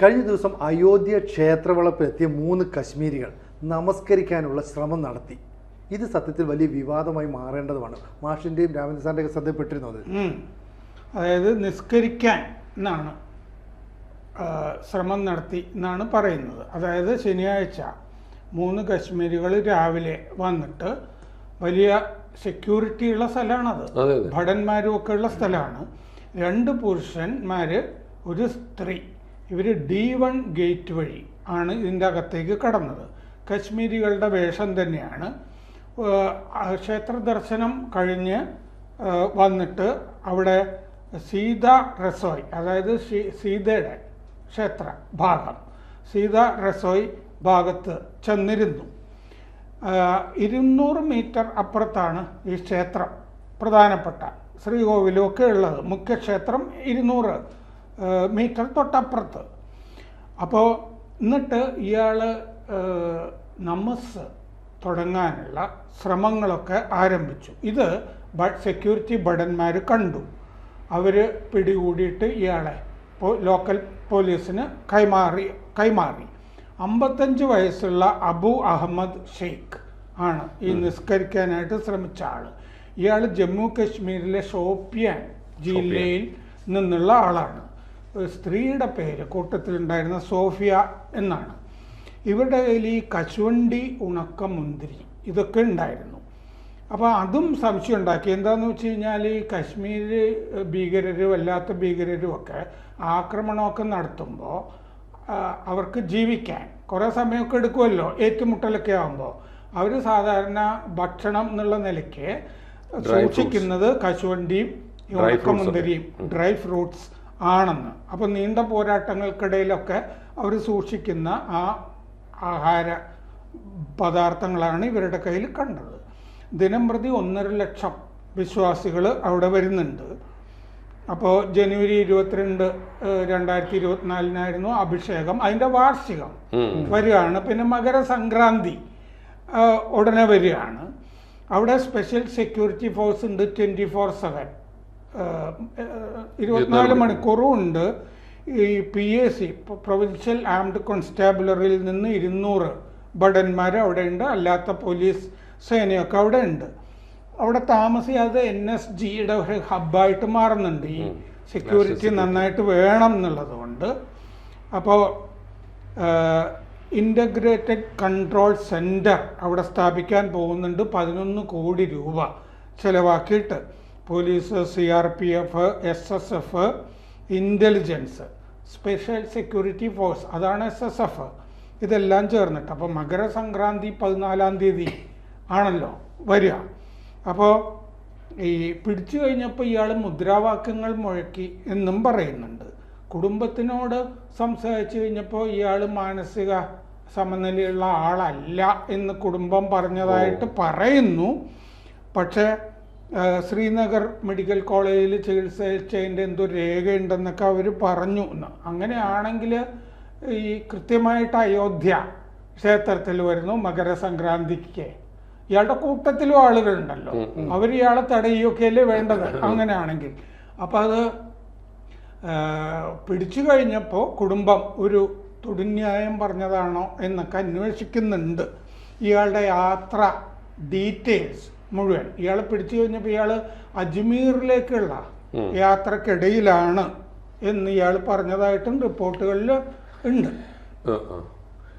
കഴിഞ്ഞ ദിവസം അയോധ്യ ക്ഷേത്രവളപ്പിലെത്തിയ മൂന്ന് കശ്മീരികൾ നമസ്കരിക്കാനുള്ള ശ്രമം നടത്തി. ഇത് സത്യത്തിൽ വലിയ വിവാദമായി മാറേണ്ടതുമാണ്. മാഷിന്റെയും രാമചന്ദ്ര സാറിന്റെയൊക്കെ ശ്രദ്ധപ്പെട്ടിരുന്നത്. അതായത് നിസ്കരിക്കാൻ എന്നാണ് ശ്രമം നടത്തി എന്നാണ് പറയുന്നത്. അതായത് ശനിയാഴ്ച മൂന്ന് കശ്മീരികൾ രാവിലെ വന്നിട്ട് വലിയ സെക്യൂരിറ്റിയുള്ള സ്ഥലമാണത്. ഭടന്മാരും ഒക്കെ ഉള്ള സ്ഥലമാണ്. രണ്ട് പുരുഷന്മാർ ഒരു സ്ത്രീ. ഇവർ ഡി വൺ ഗേറ്റ് വഴി ആണ് ഇതിന്റെ അകത്തേക്ക് കടന്നത്. കശ്മീരികളുടെ വേഷം തന്നെയാണ്. ക്ഷേത്ര ദർശനം കഴിഞ്ഞ് വന്നിട്ട് അവിടെ സീത റസോയ് അതായത് സീതയുടെ ക്ഷേത്ര ഭാഗം സീത റസോയ് ഭാഗത്ത് ചെന്നിരുന്നു. ഇരുന്നൂറ് മീറ്റർ അപ്പുറത്താണ് ഈ ക്ഷേത്രം പ്രധാനപ്പെട്ട. ശ്രീകോവിലും ഒക്കെ ഉള്ളത്. മുഖ്യക്ഷേത്രം ഇരുന്നൂറ്. മീറ്റർ തൊട്ടപ്പുറത്ത്. അപ്പോൾ എന്നിട്ട് ഇയാൾ നമസ് തുടങ്ങാനുള്ള ശ്രമങ്ങളൊക്കെ ആരംഭിച്ചു. ഇത് സെക്യൂരിറ്റി ഭടന്മാർ കണ്ടു. അവർ പിടികൂടിയിട്ട് ഇയാളെ ലോക്കൽ പോലീസിന് കൈമാറി കൈമാറി. അമ്പത്തഞ്ച് വയസ്സുള്ള അബു അഹമ്മദ് ഷെയ്ഖ് ആണ് ഈ നിസ്കരിക്കാനായിട്ട് ശ്രമിച്ച ആൾ ഇയാൾ ജമ്മു കശ്മീരിലെ ഷോപ്പിയാൻ. ജില്ലയിൽ നിന്നുള്ള ആളാണ്. ഒരു സ്ത്രീയുടെ പേര് കൂട്ടത്തിലുണ്ടായിരുന്ന സോഫിയ എന്നാണ്. ഇവരുടെ കയ്യിൽ ഈ കശുവണ്ടി ഉണക്ക മുന്തിരി ഇതൊക്കെ ഉണ്ടായിരുന്നു. അപ്പോൾ അതും സംശയം ഉണ്ടാക്കി. എന്താണെന്ന് വെച്ച് കഴിഞ്ഞാൽ ഈ കശ്മീർ ഭീകരരും അല്ലാത്ത ഭീകരരും ഒക്കെ ആക്രമണമൊക്കെ നടത്തുമ്പോൾ അവർക്ക് ജീവിക്കാൻ കുറേ സമയമൊക്കെ എടുക്കുമല്ലോ ഏറ്റുമുട്ടലൊക്കെ ആകുമ്പോൾ അവർ സാധാരണ ഭക്ഷണം എന്നുള്ള നിലയ്ക്ക് സൂക്ഷിക്കുന്നത് കശുവണ്ടിയും ഉണക്കമുന്തിരിയും ഡ്രൈ ഫ്രൂട്ട്സ് ആണെന്ന്. അപ്പോൾ നീണ്ട പോരാട്ടങ്ങൾക്കിടയിലൊക്കെ അവർ സൂക്ഷിക്കുന്ന ആ ആഹാര പദാർത്ഥങ്ങളാണ് ഇവരുടെ കയ്യിൽ കണ്ടത്. ദിനം പ്രതി ഒന്നര ലക്ഷം വിശ്വാസികൾ അവിടെ വരുന്നുണ്ട്. അപ്പോൾ ജനുവരി ഇരുപത്തിരണ്ട് രണ്ടായിരത്തി ഇരുപത്തിനാലിനായിരുന്നു അഭിഷേകം. അതിന്റെ വാർഷികം വരികയാണ്. പിന്നെ മകരസംക്രാന്തി ഉടനെ വരികയാണ്. അവിടെ സ്പെഷ്യൽ സെക്യൂരിറ്റി ഫോഴ്സ് ഉണ്ട് ട്വന്റി ഫോർ സെവൻ. ഇരുപത്തിനാല് മണിക്കൂറും ഉണ്ട് ഈ P A C provincial armed കോൺസ്റ്റാബുലറിയിൽ നിന്ന് ഇരുന്നൂറ് ഭടന്മാർ അവിടെ ഉണ്ട് അല്ലാത്ത പോലീസ് സേനയൊക്കെ അവിടെ ഉണ്ട് അവിടെ താമസിയാതെ എൻ എസ് ജിയുടെ ഒരു ഹബ്ബായിട്ട് മാറുന്നുണ്ട്. ഈ സെക്യൂരിറ്റി നന്നായിട്ട് വേണം എന്നുള്ളത് കൊണ്ട് അപ്പോൾ ഇന്റഗ്രേറ്റഡ് കൺട്രോൾ സെന്റർ അവിടെ സ്ഥാപിക്കാൻ പോകുന്നുണ്ട് പതിനൊന്ന് കോടി രൂപ ചിലവാക്കിയിട്ട്. Police C R P F S S F intelligence special security force അതാണ് എസ് എസ് എഫ് ഇതെല്ലാം ചേർന്നിട്ട്. അപ്പോൾ മകരസംക്രാന്തി പതിനാലാം തീയതി ആണല്ലോ വരിക. അപ്പോൾ ഈ പിടിച്ചു കഴിഞ്ഞപ്പോൾ ഇയാൾ മുദ്രാവാക്യങ്ങൾ മുഴക്കി എന്നും പറയുന്നുണ്ട്. കുടുംബത്തിനോട് സംസാരിച്ചു കഴിഞ്ഞപ്പോൾ ഇയാൾ മാനസിക സമനിലയുള്ള ആളല്ല എന്ന് കുടുംബം പറഞ്ഞതായിട്ട് പറയുന്നു. പക്ഷേ ശ്രീനഗർ മെഡിക്കൽ കോളേജിൽ ചികിത്സിച്ചതിന്റെ എന്തോ രേഖയുണ്ടെന്നൊക്കെ അവർ പറഞ്ഞു. എന്ന് അങ്ങനെയാണെങ്കിൽ ഈ കൃത്യമായിട്ട് അയോധ്യ ക്ഷേത്രത്തിൽ വരുന്നു മകരസംക്രാന്തിക്ക്. ഇയാളുടെ കൂട്ടത്തിലും ആളുകളുണ്ടല്ലോ. അവർ ഇയാളെ തടയുകയല്ലേ വേണ്ടത്? അങ്ങനെയാണെങ്കിൽ. അപ്പം അത് പിടിച്ചു കഴിഞ്ഞപ്പോൾ കുടുംബം ഒരു തൊടുന്യായം പറഞ്ഞതാണോ എന്നൊക്കെ അന്വേഷിക്കുന്നുണ്ട്. ഇയാളുടെ യാത്ര ഡീറ്റെയിൽസ് മുഴുവൻ. ഇയാളെ പിടിച്ചു കഴിഞ്ഞപ്പോൾ ഇയാൾ അജ്മീറിലേക്കുള്ള യാത്രക്കിടയിലാണ് എന്ന് ഇയാൾ പറഞ്ഞതായിട്ടും റിപ്പോർട്ടുകളിൽ ഉണ്ട്.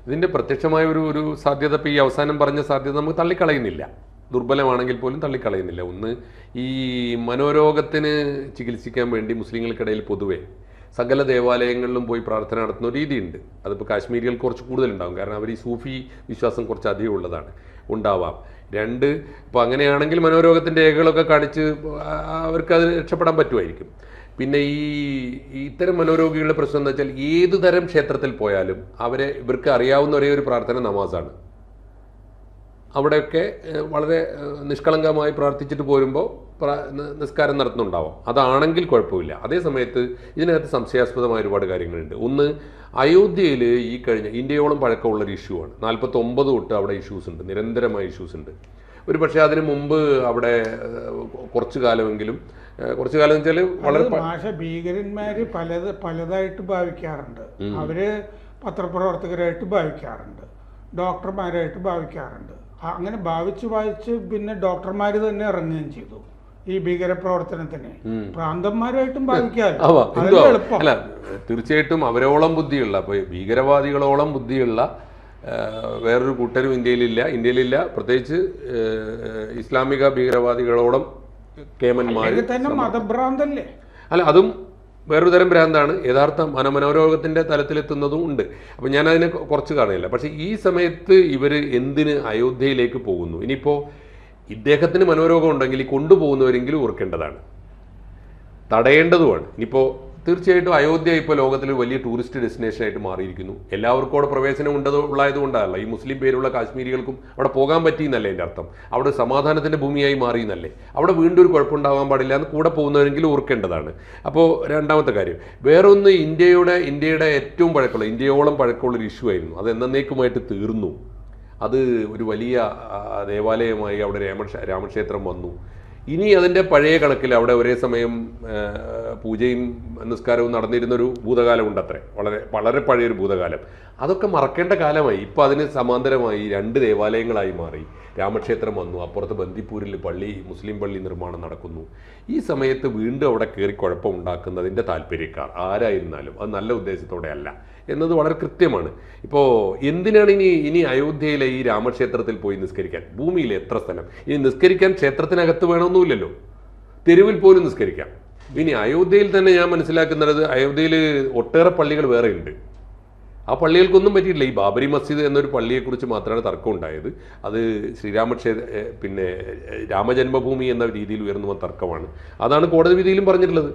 ഇതിന്റെ പ്രത്യക്ഷമായ ഒരു ഒരു സാധ്യത ഇപ്പോൾ ഈ അവസാനം പറഞ്ഞ സാധ്യത നമുക്ക് തള്ളിക്കളയുന്നില്ല. ദുർബലമാണെങ്കിൽ പോലും തള്ളിക്കളയുന്നില്ല. ഒന്ന് ഈ മനോരോഗത്തിന് ചികിത്സിക്കാൻ വേണ്ടി മുസ്ലിങ്ങൾക്കിടയിൽ പൊതുവെ സകല ദേവാലയങ്ങളിലും പോയി പ്രാർത്ഥന നടത്തുന്ന ഒരു രീതിയുണ്ട്. അതിപ്പോൾ കാശ്മീരികൾ കുറച്ച് കൂടുതലുണ്ടാകും കാരണം അവർ ഈ സൂഫി വിശ്വാസം കുറച്ച് അധികം ഉള്ളതാണ്. ഉണ്ടാവാം. രണ്ട് ഇപ്പോൾ അങ്ങനെയാണെങ്കിൽ മനോരോഗത്തിന്റെ രേഖകളൊക്കെ കാണിച്ച് അവർക്ക് അത് രക്ഷപ്പെടാൻ പറ്റുമായിരിക്കും. പിന്നെ ഈ ഇത്തരം മനോരോഗികളുടെ പ്രശ്നം എന്ന് വെച്ചാൽ ഏത് തരം ക്ഷേത്രത്തിൽ പോയാലും അവരെ ഇവർക്ക് അറിയാവുന്ന ഒരേ ഒരു പ്രാർത്ഥന നമാസാണ്. അവിടെയൊക്കെ വളരെ നിഷ്കളങ്കമായി പ്രാർത്ഥിച്ചിട്ട് പോരുമ്പോൾ നിസ്കാരം നടത്തുന്നുണ്ടാവാം. അതാണെങ്കിൽ കുഴപ്പമില്ല. അതേ സമയത്ത് ഇതിനകത്ത് സംശയാസ്പദമായ ഒരുപാട് കാര്യങ്ങളുണ്ട്. ഒന്ന് അയോധ്യയിൽ ഈ കഴിഞ്ഞ ഇന്ത്യയോളം പഴക്കമുള്ളൊരു ഇഷ്യൂ ആണ്. നാൽപ്പത്തൊമ്പത് തൊട്ട് അവിടെ ഇഷ്യൂസ് ഉണ്ട്. നിരന്തരമായ ഇഷ്യൂസ് ഉണ്ട്. ഒരു പക്ഷേ അതിന് മുമ്പ് അവിടെ കുറച്ച് കാലമെങ്കിലും കുറച്ച് കാലം വെച്ചാൽ വളരെ ഭാഷ ഭീകരന്മാര് പലത് പലതായിട്ട് ഭാവിക്കാറുണ്ട്. അവർ പത്രപ്രവർത്തകരായിട്ട് ഭാവിക്കാറുണ്ട്. ഡോക്ടർമാരായിട്ട് ഭാവിക്കാറുണ്ട്. അങ്ങനെ ഭാവിച്ച് വായിച്ച് പിന്നെ ഡോക്ടർമാർ തന്നെ ഇറങ്ങുകയും ചെയ്തു. ഈ ഭീകരപ്രവർത്തനത്തിന്. പ്രാന്തന്മാരായിട്ടും ബാധിക്കാറില്ല അല്ല തീർച്ചയായിട്ടും അവരോളം ബുദ്ധിയുള്ള ഭീകരവാദികളോളം ബുദ്ധിയുള്ള വേറൊരു കൂട്ടരും ഇന്ത്യയിലില്ല. ഇന്ത്യയിലില്ല. പ്രത്യേകിച്ച് ഇസ്ലാമിക ഭീകരവാദികളോളം കേമന്മാർ തന്നെ മതഭ്രാന്തല്ലേ? അല്ല അതും വേറൊരു തരം ഭ്രാന്താണ് യഥാർത്ഥ മനമനോരോഗത്തിന്റെ തലത്തിലെത്തുന്നതും ഉണ്ട്. അപ്പം ഞാനതിനെ കുറച്ച് കാണില്ല പക്ഷേ ഈ സമയത്ത് ഇവർ എന്തിന് അയോധ്യയിലേക്ക് പോകുന്നു? ഇനിയിപ്പോൾ ഇദ്ദേഹത്തിന് മനോരോഗം ഉണ്ടെങ്കിൽ കൊണ്ടുപോകുന്നവരെങ്കിലും ഓർക്കേണ്ടതാണ്. തടയേണ്ടതുമാണ്. ഇനിയിപ്പോൾ തീർച്ചയായിട്ടും അയോധ്യ ഇപ്പോൾ ലോകത്തിൽ വലിയ ടൂറിസ്റ്റ് ഡെസ്റ്റിനേഷൻ ആയിട്ട് മാറിയിരിക്കുന്നു. എല്ലാവർക്കും അവിടെ പ്രവേശനം ഉണ്ടത് കൊണ്ടല്ല. ഈ മുസ്ലിം പേരുള്ള കാശ്മീരികൾക്കും അവിടെ പോകാൻ പറ്റിയെന്നല്ലേ എന്റെ അർത്ഥം. അവിടെ സമാധാനത്തിന്റെ ഭൂമിയായി മാറി എന്നല്ലേ അവിടെ വീണ്ടും ഒരു കുഴപ്പമുണ്ടാകാൻ പാടില്ല എന്ന് കൂടെ പോകുന്നവരെങ്കിലും ഓർക്കേണ്ടതാണ്. അപ്പോൾ രണ്ടാമത്തെ കാര്യം. വേറൊന്ന് ഇന്ത്യയുടെ ഇന്ത്യയുടെ ഏറ്റവും പഴക്കമുള്ള ഇന്ത്യയോളം പഴക്കമുള്ള ഒരു ഇഷ്യൂ ആയിരുന്നു. അത് എന്നേക്കുമായിട്ട് തീർന്നു. അത് ഒരു വലിയ ദേവാലയമായി അവിടെ രാമക്ഷ രാമക്ഷേത്രം വന്നു. ഇനി അതിന്റെ പഴയ കണക്കിൽ അവിടെ ഒരേ സമയം പൂജയും നിസ്കാരവും നടന്നിരുന്നൊരു ഭൂതകാലം ഉണ്ടത്രേ വളരെ വളരെ പഴയൊരു ഭൂതകാലം. അതൊക്കെ മറക്കേണ്ട കാലമായി. ഇപ്പോൾ അതിന് സമാന്തരമായി രണ്ട് ദേവാലയങ്ങളായി മാറി. രാമക്ഷേത്രം വന്നു. അപ്പുറത്ത് ബന്ദിപ്പൂരിൽ പള്ളി മുസ്ലിം പള്ളി നിർമ്മാണം നടക്കുന്നു. ഈ സമയത്ത് വീണ്ടും അവിടെ കയറി കുഴപ്പമുണ്ടാക്കുന്നതിന്റെ താല്പര്യക്കാർ ആരായിരുന്നാലും അത് നല്ല ഉദ്ദേശത്തോടെ അല്ല എന്നത് വളരെ കൃത്യമാണ്. ഇപ്പോൾ എന്തിനാണ് ഇനി ഇനി അയോധ്യയിലെ ഈ രാമക്ഷേത്രത്തിൽ പോയി നിസ്കരിക്കാൻ? ഭൂമിയിൽ എത്ര സ്ഥലം? ഇനി നിസ്കരിക്കാൻ ക്ഷേത്രത്തിനകത്ത് വേണമെന്നില്ലല്ലോ തെരുവിൽ പോലും നിസ്കരിക്കാം. ഇനി അയോധ്യയിൽ തന്നെ ഞാൻ മനസ്സിലാക്കുന്നത് അയോധ്യയിൽ ഒട്ടേറെ പള്ളികൾ വേറെ ഉണ്ട് ആ പള്ളികൾക്കൊന്നും പറ്റിയിട്ടില്ല. ഈ ബാബരി മസ്ജിദ് എന്നൊരു പള്ളിയെക്കുറിച്ച് മാത്രമാണ് തർക്കം ഉണ്ടായത് അത് ശ്രീരാമക്ഷേത്ര പിന്നെ രാമജന്മഭൂമി എന്ന രീതിയിൽ ഉയർന്നു വന്ന തർക്കമാണ്. അതാണ് കോടതി വിധിയിലും പറഞ്ഞിട്ടുള്ളത്.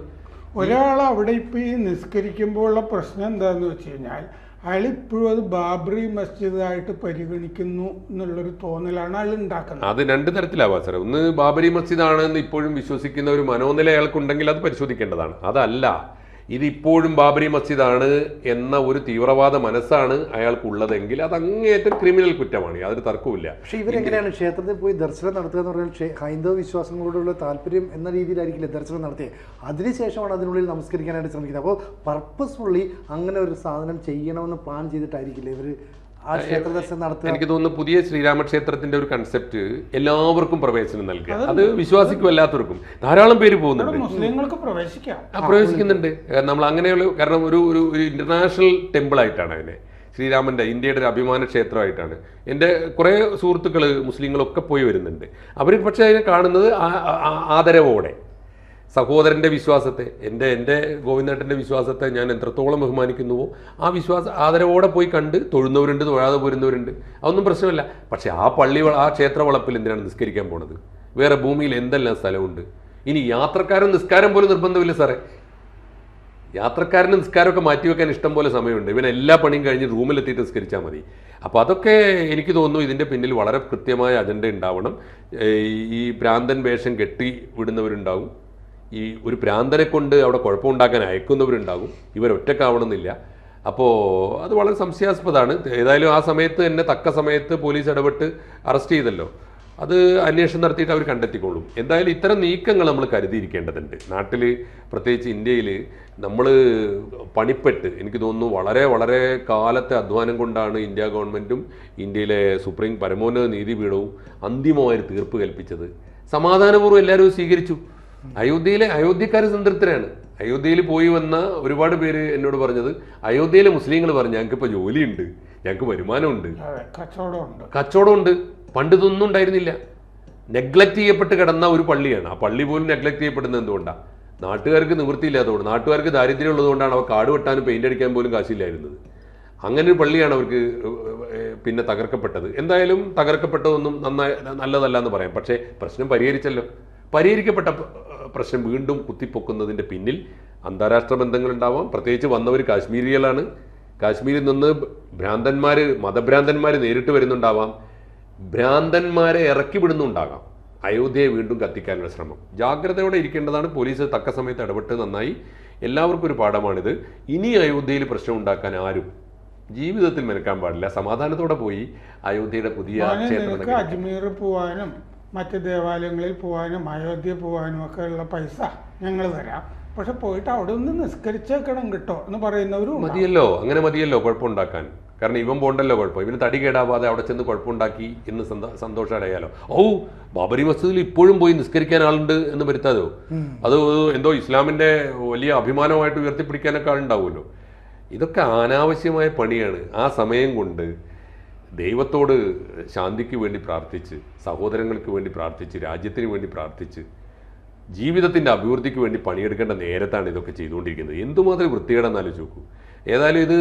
ഒരാൾ അവിടെ ഇപ്പം ഈ നിസ്കരിക്കുമ്പോഴുള്ള പ്രശ്നം എന്താന്ന് വെച്ച് കഴിഞ്ഞാൽ അയാൾ ഇപ്പോഴും അത് ബാബറി മസ്ജിദായിട്ട് പരിഗണിക്കുന്നു എന്നുള്ളൊരു തോന്നലാണ് അയാൾ ഉണ്ടാക്കുന്നത്. അത് രണ്ട് തരത്തിലാവാ സാറേ. ഒന്ന് ബാബരി മസ്ജിദ് ആണെന്ന് ഇപ്പോഴും വിശ്വസിക്കുന്ന ഒരു മനോനില അയാൾക്കുണ്ടെങ്കിൽ അത് പരിശോധിക്കേണ്ടതാണ്. അതല്ല. ഇത് ഇപ്പോഴും ബാബരി മസ്ജിദാണ് എന്ന ഒരു തീവ്രവാദ മനസ്സാണ് അയാൾക്കുള്ളതെങ്കിൽ അത് അങ്ങേയറ്റം ക്രിമിനൽ കുറ്റമാണ് യാതൊരു തർക്കവുമില്ല. പക്ഷേ ഇവരെങ്ങനെയാണ് ക്ഷേത്രത്തിൽ പോയി ദർശനം നടത്തുക എന്ന് പറഞ്ഞാൽ ഹൈന്ദവ വിശ്വാസങ്ങളോടുള്ള താല്പര്യം എന്ന രീതിയിലായിരിക്കില്ല ദർശനം നടത്തിയത് അതിനുശേഷമാണ് അതിനുള്ളിൽ നമസ്കരിക്കാനായിട്ട് ശ്രമിക്കുന്നത്. അപ്പോൾ പർപ്പസ്ഫുള്ളി അങ്ങനെ ഒരു സാധനം ചെയ്യണമെന്ന് പ്ലാൻ ചെയ്തിട്ടായിരിക്കില്ല ഇവർ ആ ക്ഷേത്ര ദർശനം നടത്തുക. എനിക്ക് തോന്നുന്നു പുതിയ ശ്രീരാമക്ഷേത്രത്തിന്റെ ഒരു കൺസെപ്റ്റ് എല്ലാവർക്കും പ്രവേശനം നൽകുക. അത് വിശ്വാസിക്കും അല്ലാത്തവർക്കും ധാരാളം പേര് പോകുന്നുണ്ട്. മുസ്ലിങ്ങൾക്ക് പ്രവേശിക്കാം. പ്രവേശിക്കുന്നുണ്ട്. നമ്മൾ അങ്ങനെയുള്ള കാരണം ഒരു ഒരു ഇന്റർനാഷണൽ ടെമ്പിൾ ആയിട്ടാണ് അതിനെ. ശ്രീരാമന്റെ ഇന്ത്യയുടെ ഒരു അഭിമാന ക്ഷേത്രമായിട്ടാണ്. എന്റെ കുറേ സുഹൃത്തുക്കൾ മുസ്ലിങ്ങളൊക്കെ പോയി വരുന്നുണ്ട്. അവർ പക്ഷേ അതിനെ കാണുന്നത് ആദരവോടെ. സഹോദരന്റെ വിശ്വാസത്തെ എന്റെ എന്റെ ഗോവിന്ദേട്ടന്റെ വിശ്വാസത്തെ ഞാൻ എത്രത്തോളം ബഹുമാനിക്കുന്നുവോ ആ വിശ്വാസ ആദരവോടെ പോയി കണ്ട് തൊഴുന്നവരുണ്ട് തൊഴാതെ പോരുന്നവരുണ്ട്. അതൊന്നും പ്രശ്നമല്ല. പക്ഷേ ആ പള്ളി ആ ക്ഷേത്ര വളപ്പിൽ എന്തിനാണ് നിസ്കരിക്കാൻ പോണത്? വേറെ ഭൂമിയിൽ എന്തെല്ലാം സ്ഥലമുണ്ട്? ഇനി യാത്രക്കാരൻ നിസ്കാരം പോലും നിർബന്ധമില്ല സാറേ. യാത്രക്കാരന് നിസ്കാരമൊക്കെ മാറ്റിവെക്കാൻ ഇഷ്ടം പോലെ സമയമുണ്ട്. ഇവൻ എല്ലാ പണിയും കഴിഞ്ഞ് റൂമിലെത്തിയിട്ട് നിസ്കരിച്ചാൽ മതി. അപ്പോൾ അതൊക്കെ എനിക്ക് തോന്നുന്നു ഇതിന്റെ പിന്നിൽ വളരെ കൃത്യമായ അജണ്ട ഉണ്ടാവണം. ഈ ഭ്രാന്തൻ വേഷം കെട്ടി വിടുന്നവരുണ്ടാവും. ഈ ഒരു പ്രാന്തനെ കൊണ്ട് അവിടെ കുഴപ്പമുണ്ടാക്കാൻ അയക്കുന്നവരുണ്ടാകും. ഇവരൊറ്റക്കാവണമെന്നില്ല അപ്പോൾ അത് വളരെ സംശയാസ്പദമാണ്. ഏതായാലും ആ സമയത്ത് തന്നെ തക്ക സമയത്ത് പോലീസ് ഇടപെട്ട് അറസ്റ്റ് ചെയ്തല്ലോ. അത് അന്വേഷണം നടത്തിയിട്ട് അവർ കണ്ടെത്തിക്കോളും. എന്തായാലും ഇത്തരം നീക്കങ്ങൾ നമ്മൾ കരുതിയിരിക്കേണ്ടതുണ്ട്. നാട്ടിൽ പ്രത്യേകിച്ച് ഇന്ത്യയിൽ നമ്മൾ പണിപ്പെട്ട് എനിക്ക് തോന്നുന്നു വളരെ വളരെ കാലത്തെ അധ്വാനം കൊണ്ടാണ് ഇന്ത്യ ഗവൺമെന്റും ഇന്ത്യയിലെ സുപ്രീം പരമോന്നത നീതിപീഠവും അന്തിമമായൊരു തീർപ്പ് കൽപ്പിച്ചത്. സമാധാനപൂർവം എല്ലാവരും സ്വീകരിച്ചു. അയോധ്യയിലെ അയോധ്യക്കാർ സംതൃപ്തരാണ്. അയോധ്യയിൽ പോയി വന്ന ഒരുപാട് പേര് എന്നോട് പറഞ്ഞത് അയോധ്യയിലെ മുസ്ലിങ്ങൾ പറഞ്ഞു ഞങ്ങൾക്കിപ്പോൾ ജോലിയുണ്ട് ഞങ്ങൾക്ക് വരുമാനമുണ്ട്. കച്ചവടമുണ്ട്. പണ്ട് ഇതൊന്നും ഉണ്ടായിരുന്നില്ല. നെഗ്ലക്ട് ചെയ്യപ്പെട്ട് കിടന്ന ഒരു പള്ളിയാണ്. ആ പള്ളി പോലും നെഗ്ലക്ട് ചെയ്യപ്പെടുന്നത് എന്തുകൊണ്ടാണ് നാട്ടുകാർക്ക് നിവൃത്തിയില്ലാത്തതുകൊണ്ട് നാട്ടുകാർക്ക് ദാരിദ്ര്യം ഉള്ളതുകൊണ്ടാണ് അവർ കാട് വെട്ടാനും പെയിന്റ് അടിക്കാൻ പോലും കാശില്ലായിരുന്നത്. അങ്ങനെ ഒരു പള്ളിയാണ് അവർക്ക് പിന്നെ തകർക്കപ്പെട്ടത്. എന്തായാലും തകർക്കപ്പെട്ടതൊന്നും നന്നായി നല്ലതല്ല എന്ന് പറയാം. പക്ഷേ പ്രശ്നം പരിഹരിച്ചല്ലോ. പരിഹരിക്കപ്പെട്ട പ്രശ്നം വീണ്ടും കുത്തിപ്പൊക്കുന്നതിന്റെ പിന്നിൽ അന്താരാഷ്ട്ര ബന്ധങ്ങളുണ്ടാവാം പ്രത്യേകിച്ച് വന്നവർ കാശ്മീരികളാണ്. കാശ്മീരിൽ നിന്ന് ഭ്രാന്തന്മാർ മതഭ്രാന്തന്മാർ നേരിട്ട് വരുന്നുണ്ടാവാം. ഭ്രാന്തന്മാരെ ഇറക്കി വിടുന്നുണ്ടാകാം. അയോധ്യയെ വീണ്ടും കത്തിക്കാനുള്ള ശ്രമം. ജാഗ്രതയോടെ ഇരിക്കേണ്ടതാണ്. പോലീസ് തക്ക സമയത്ത് ഇടപെട്ട് നന്നായി. എല്ലാവർക്കും ഒരു പാഠമാണിത്. ഇനി അയോധ്യയിൽ പ്രശ്നം ഉണ്ടാക്കാൻ ആരും ജീവിതത്തിൽ മെനക്കാൻ പാടില്ല. സമാധാനത്തോടെ പോയി അയോധ്യയുടെ പുതിയ ക്ഷേത്രം അജ്മീർ പോവാനും മറ്റ് ദേവാലയങ്ങളിൽ പോകാനും അയോധ്യ പോകാനും ഒക്കെ ഉള്ള പൈസ ഞങ്ങൾ തരാം. പക്ഷെ പോയിട്ട് അവിടെ ഒന്ന് നിസ്കരിച്ചേക്കണം കിട്ടോ എന്ന് പറയുന്നവരും ഒരു മതിയല്ലോ അങ്ങനെ മതിയല്ലോ കുഴപ്പമുണ്ടാക്കാൻ. കാരണം ഇവൻ പോണ്ടല്ലോ കുഴപ്പം. ഇവന് തടി കേടാവാതെ അവിടെ ചെന്ന് കുഴപ്പമുണ്ടാക്കി എന്ന് സന്തോഷം സന്തോഷമടയാലോ ഓ ബാബരി മസ്ജിദിൽ ഇപ്പോഴും പോയി നിസ്കരിക്കാൻ ആളുണ്ട് എന്ന് വരുത്താതോ? അത് എന്തോ ഇസ്ലാമിന്റെ വലിയ അഭിമാനമായിട്ട് ഉയർത്തിപ്പിടിക്കാനൊക്കെ ആളുണ്ടാവുമല്ലോ. ഇതൊക്കെ അനാവശ്യമായ പണിയാണ്. ആ സമയം കൊണ്ട് ദൈവത്തോട് ശാന്തിക്ക് വേണ്ടി പ്രാർത്ഥിച്ച് സഹോദരങ്ങൾക്ക് വേണ്ടി പ്രാർത്ഥിച്ച് രാജ്യത്തിന് വേണ്ടി പ്രാർത്ഥിച്ച് ജീവിതത്തിന്റെ അഭിവൃദ്ധിക്ക് വേണ്ടി പണിയെടുക്കേണ്ട നേരത്താണ് ഇതൊക്കെ ചെയ്തുകൊണ്ടിരിക്കുന്നത്. എന്തുമാത്രം വൃത്തികേടെന്ന് ആലോചിച്ച് നോക്കൂ ഏതായാലും ഇത്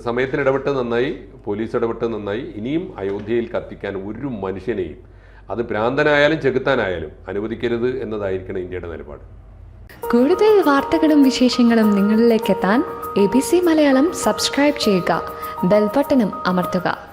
സമയത്തിന് ഇടപെട്ട് നന്നായി പോലീസ് ഇടപെട്ട് നന്നായി. ഇനിയും അയോധ്യയിൽ കത്തിക്കാൻ ഒരു മനുഷ്യനെയും അത് ഭ്രാന്തനായാലും ചെകുത്താനായാലും അനുവദിക്കരുത് എന്നതായിരിക്കണം ഇന്ത്യയുടെ നിലപാട്. കൂടുതൽ വാർത്തകളും വിശേഷങ്ങളും നിങ്ങളിലേക്ക് എത്താൻ A B C Malayalam subscribe ചെയ്യുക ബെൽബട്ടനും അമർത്തുക.